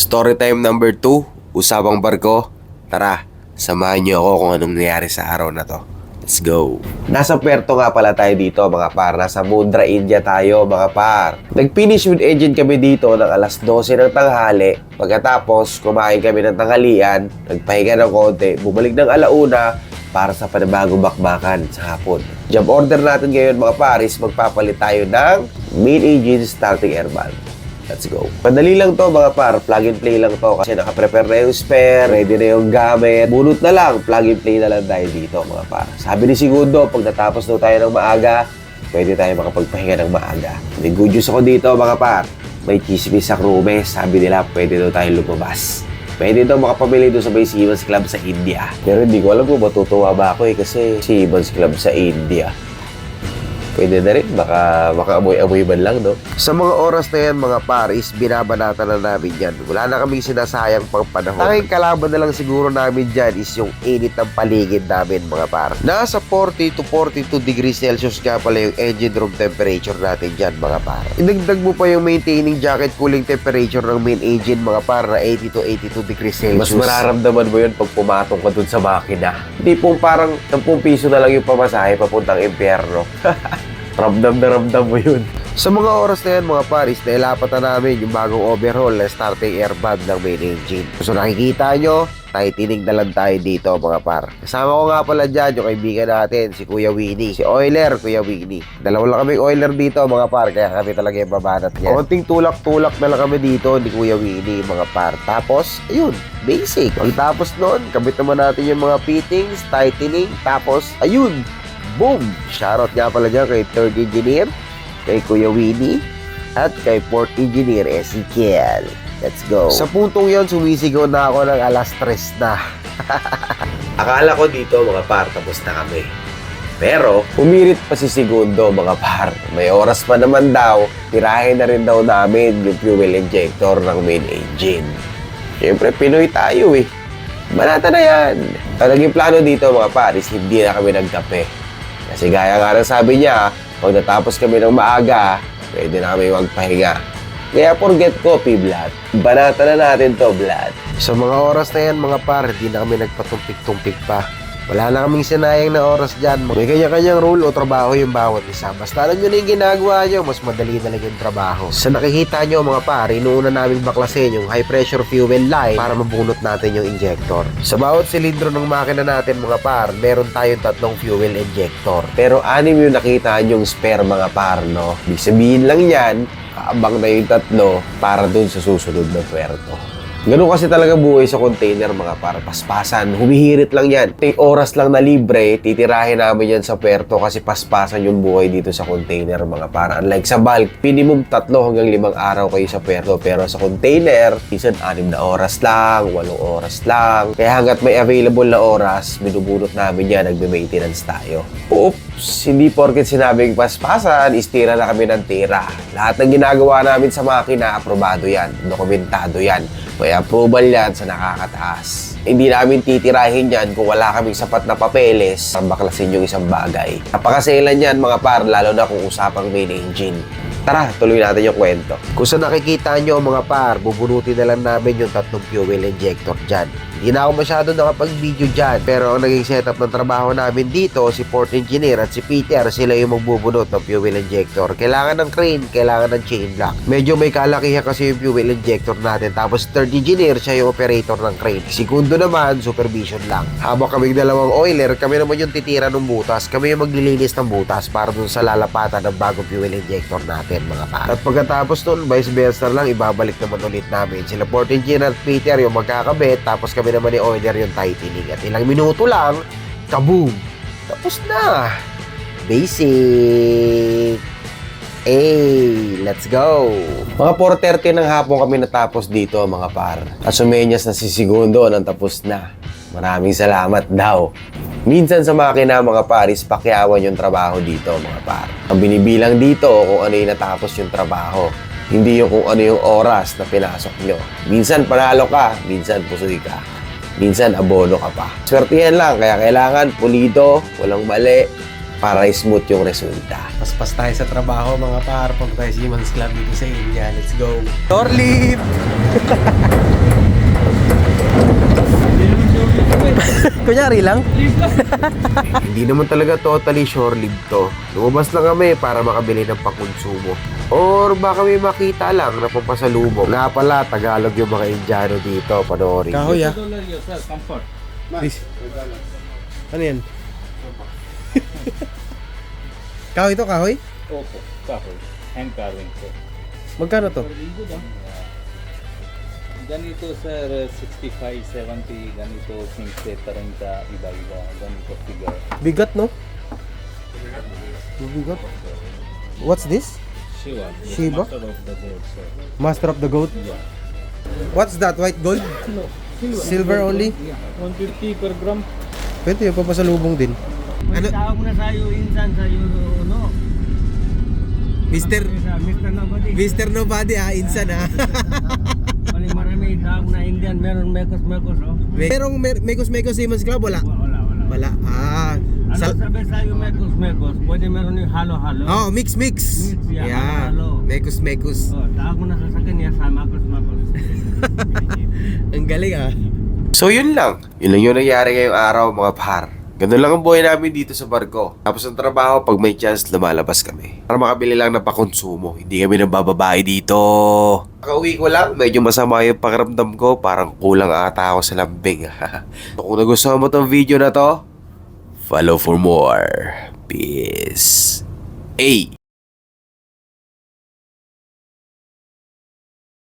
Story time number 2, Usapang Barko. Tara, samahan niyo ako kung anong nangyari sa araw na to. Let's go. Nasa Puerto nga pala tayo dito mga par. Nasa Mundra, India tayo mga par. Nag-finish with engine kami dito ng alas 12 ng tanghali. Pagkatapos, kumain kami ng tanghalian. Nagpahinga ng konti. Bumalik ng alauna para sa panibagong bakbakan sa hapon. Job order natin ngayon mga paris, magpapalit tayo ng main engine starting air. Let's go. Madali lang to mga par, plug and play lang to kasi nakaprepare na yung spare, ready na yung gamit. Bunot na lang, plug and play na lang tayo dito mga par. Sabi ni Segundo, pag natapos daw tayo ng maaga, pwede tayo makapagpahinga ng maaga. May good news ako dito mga par. May chismis sa crewme, sabi nila pwede daw tayo lumabas. Pwede daw makapamili doon sa may Siemens Club sa India. Pero hindi ko alam kung matutuwa ba ako eh kasi Siemens Club sa India. Pwede na rin, baka makaamoy-amoy man lang, no? Sa mga oras na yan, mga paris, binabanatan na namin yan. Wala na kaming sinasayang pang panahon. Tanging kalaban na lang siguro namin dyan is yung init ng paligid namin, mga par. Nasa 40 to 42 degrees Celsius nga pala yung engine room temperature natin dyan, mga par. Inagdag mo pa yung maintaining jacket cooling temperature ng main engine, mga par, na 80 to 82 degrees Celsius. Mas mararamdaman mo yun pag pumatong ka dun sa makina. Hindi pong parang 10 piso na lang yung pamasahe papuntang impyerno. Ramdam na ramdam mo yun. Sa mga oras na yan, mga paris, nailapat na namin yung bagong overhaul na starting air valve ng main engine. So nakikita nyo, tightening na lang tayo dito mga par. Kasama ko nga pala dyan yung kaibigan natin, si Kuya Winnie. Si Oiler, Kuya Winnie. Dalawa lang kaming Oiler dito mga par, kaya kami talaga yung babanat niya. Konting tulak-tulak na lang kami dito ni Kuya Winnie mga par. Tapos, ayun, basic. Pagtapos noon, kabit naman natin yung mga fittings, tightening, tapos, ayun, boom! Shoutout nga pala dyan kay third engineer, kay Kuya Winnie, at kay fourth engineer, Ezekiel. Let's go. Sa puntong yon sumisigaw na ako ng alas 3 na. Akala ko dito mga par, tapos na kami. Pero, umirit pa si Segundo mga par. May oras pa naman daw, tirahin na rin daw namin yung fuel injector ng main engine. Siyempre, Pinoy tayo eh. Banata na yan. Ang naging plano dito mga paris, hindi na kami nagkape. Kasi gaya nga ng sabi niya, pag natapos kami ng maaga, pwede na kami magpahinga. Kaya forget coffee, Vlad. Banata na natin to, Vlad. Sa mga oras na yan, mga par, hindi na kami nagpatumpik-tumpik pa. Wala na kaming sinayang na oras dyan. May kanya-kanyang rule o trabaho yung bawat isa. Basta alam nyo na yung ginagawa nyo, mas madali na lang yung trabaho. Sa nakikita nyo mga par, inuuna namin baklasin yung high pressure fuel line para mabunot natin yung injector. Sa bawat silindro ng makina natin mga par, meron tayong tatlong fuel injector. Pero anim yung nakita yung spare mga par, no? Ibig sabihin lang yan, kaabang na yung tatlo para dun sa susunod na puerto. Ganun kasi talaga buhay sa container mga par. Paspasan. Humihirit lang yan. May oras lang na libre, titirahin namin yan sa puerto kasi paspasan yung buhay dito sa container mga par. Unlike sa bulk, minimum tatlo hanggang limang araw kayo sa puerto. Pero sa container, minsan anim na oras lang, walong oras lang. Kaya hanggat may available na oras, binubunot namin yan, nagbe-maintenance tayo. Oops! Hindi porket sinabing paspasan, istira na kami ng tira. Lahat ng ginagawa namin sa makina, aprobado yan, dokumentado yan. May approval yan sa nakakataas. Hindi namin titirahin yan kung wala kaming sapat na papeles para baklasin yung isang bagay. Napakaselan yan mga par, lalo na kung usapang main engine. Tara, tuloy natin yung kwento. Kung sa nakikita nyo mga par, bubunutin na lang namin yung tatlong fuel injector dyan. Hindi na ako masyado nakapag-video dyan. Pero ang naging setup ng trabaho namin dito, si port engineer at si Peter, sila yung magbubunot ng fuel injector. Kailangan ng crane, kailangan ng chain lock. Medyo may kalakihan kasi yung fuel injector natin. Tapos third engineer, siya yung operator ng crane. Segundo naman, supervision lang. Habang kaming dalawang oiler, kami naman yung titira ng butas. Kami yung maglilinis ng butas para dun sa lalapatan ng bagong fuel injector natin, mga pa. At pagkatapos nun, vice versa lang, ibabalik naman ulit namin. Sila port engineer at Peter yung magkakabit, tapos kami naman ni Oiler yung tightening. At ilang minuto lang, kaboom! Tapos na! Basic! Hey, let's go! Mga 4.30 ng hapon kami natapos dito, mga par. At sumenyas na si Segundo nang tapos na. Maraming salamat daw. Minsan sa makina, mga paris, pakyawan yung trabaho dito, mga par. Ang binibilang dito kung ano yung natapos yung trabaho. Hindi yung kung ano yung oras na pinasok nyo. Minsan panalo ka, minsan pusoy ka. Minsan abono ka pa. Swertihan lang, kaya kailangan pulido, walang mali, para smooth yung resulta. Paspas tayo sa trabaho mga par. Punta tayo sa Club dito sa India. Let's go. Door Kunyari lang. Hindi naman talaga totally shore-lived to. Lumabas lang kami para makabili ng pangkonsumo. Or baka may makita lang na pampasalubong. Nga pala, Tagalog yung mga Indiano dito. Panoorin. Kahoy ah. Please. Ano yan? kahoy to, kahoy? Opo, kahoy. Hand carving. Magkano to? Ganito sir, 65, 70, ganito 15, 30, iba-iba. Ganito figure. Bigat, no? Bigat. What's this? Shiva. yes, Shiva? Master of the gold sir. Master of the goat. Yeah. What's that? White gold? Silver only? Yeah. 150 per gram. Pwede yung papasalubong din. Ano? Tawag mo na sa'yo, insan sa'yo, ano? Mister, Mr. Nobody. Mr. Nobody ah, insan ah. Na Indian, meron mekos mekos, oh. Merong mer- Mekos Mekos Siemens Club, wala? Wala, wala. Wala. Ah. Ano Sal- sabi sa'yo mekos mekos? Pwede meron yung halo-halo. oh, mix mix. Mix, yeah, Yeah. halo. Mekos Mekos. Oh, tawag mo na sa sakin niya sa makos makos. Ang galing ah. So yun lang. Yun lang yung nangyari ngayong araw mga par. Ganun lang ang buhay namin dito sa barko. Tapos ng trabaho, pag may chance, lumalabas kami. Para makabili lang ng pakonsumo. Hindi kami nabababae dito. Kakauwi ko lang, medyo masama yung pakiramdam ko. Parang kulang ata ako sa lambing. so, kung nagustuhan mo tong video na to, follow for more. Peace. Hey!